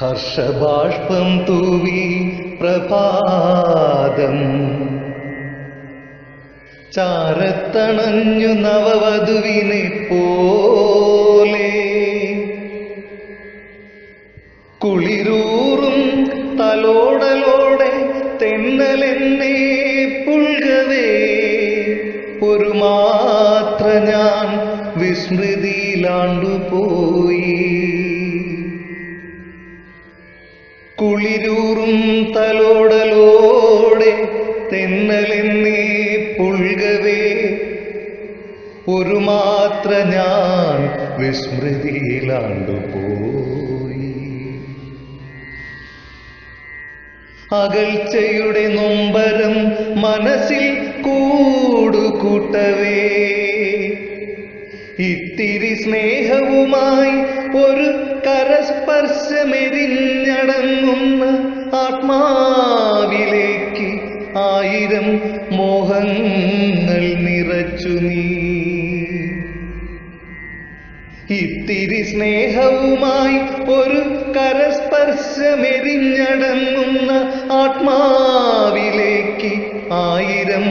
ഹർഷബാഷ്പം തൂവി പ്രഭാതം. ചാരത്തണഞ്ഞു നവവധുവിനെ പോലെ കുളിരൂറും തലോടലോടെ തെന്നലെന്നെ പുൽകവേ. ഒരു മാത്ര ഞാൻ വിസ്മൃതിയിലാണ്ടുപോയി. കുളിരൂറും തലോടലോടെ തെന്നലെന്നേ പുൽകവേ. ഒരു മാത്ര ഞാൻ വിസ്മൃതിയിലാണ്ടുപോയി. അകൽച്ചയുടെ നൊമ്പരം മനസ്സിൽ കൂടുകൂട്ടവേ. ഇത്തിരി സ്നേഹവുമായി ഒരു കരസ്പർശമെരിഞ്ഞടങ്ങുന്ന ആത്മാവിലേക്ക് ആയിരം മോഹങ്ങൾ നിറച്ചു നീ. ഇത്തിരി സ്നേഹവുമായി ഒരു കരസ്പർശമെരിഞ്ഞടങ്ങുന്ന ആത്മാവിലേക്ക് ആയിരം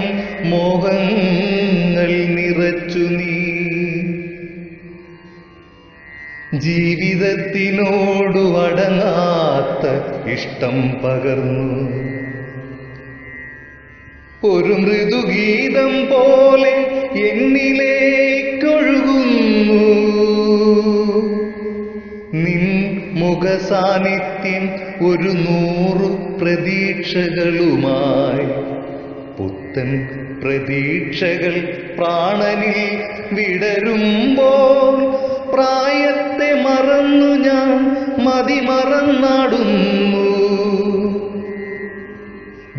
മോഹങ്ങൾ നിറച്ചു നീ. ജീവിതത്തിനോടു അടങ്ങാത്ത ഇഷ്ടം പകർന്നു. ഒരു മൃദുഗീതം പോലെ എന്നിലേക്കൊഴുകുന്നു. നിൻ മുഖസാന്നിധ്യം ഒരു നൂറു പ്രതീക്ഷകളുമായി. പുത്തൻ പ്രതീക്ഷകൾ പ്രാണനിൽ വിടരുമ്പോൾ മറന്നു ഞാൻ മതി മറന്നാടുന്നു.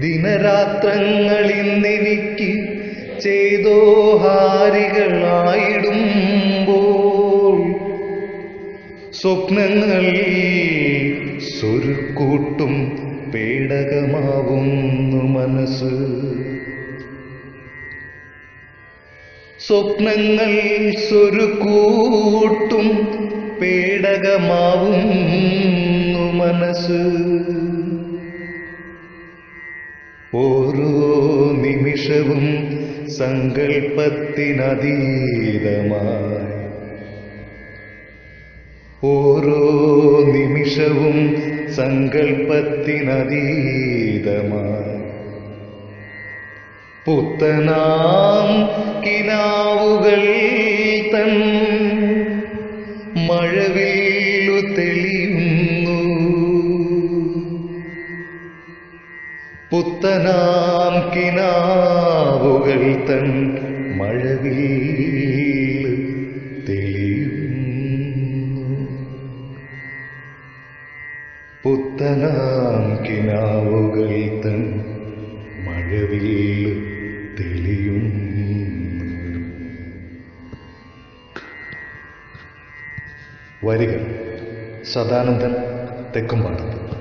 ദിനരാത്രങ്ങളിന്നെനിക്ക് ചെയ്തോഹാരികളായിടുമ്പോൾ സ്വപ്നങ്ങളിൽ സ്വരുക്കൂട്ടും പേടകമാവുന്നു മനസ്സ്. സ്വപ്നങ്ങൾ സ്വരുക്കൂട്ടും പേടകമാവുന്നു മനസ്സ്. ഓരോ നിമിഷവും സങ്കൽപ്പത്തിനതീതമായി. ഓരോ നിമിഷവും സങ്കൽപ്പത്തിനതീതമായി. പുത്തനാം കിനാവുകൾ തൻ പുത്തനാം കിനാവുകൾ തൻ മഴവിൽ തെളിയുന്നു. പുത്തനാം കിനാവുകൾ തൻ മഴവിൽ തെളിയുന്നു. വരികൾ സദാനന്ദൻ തെക്കുംപാടത്ത്.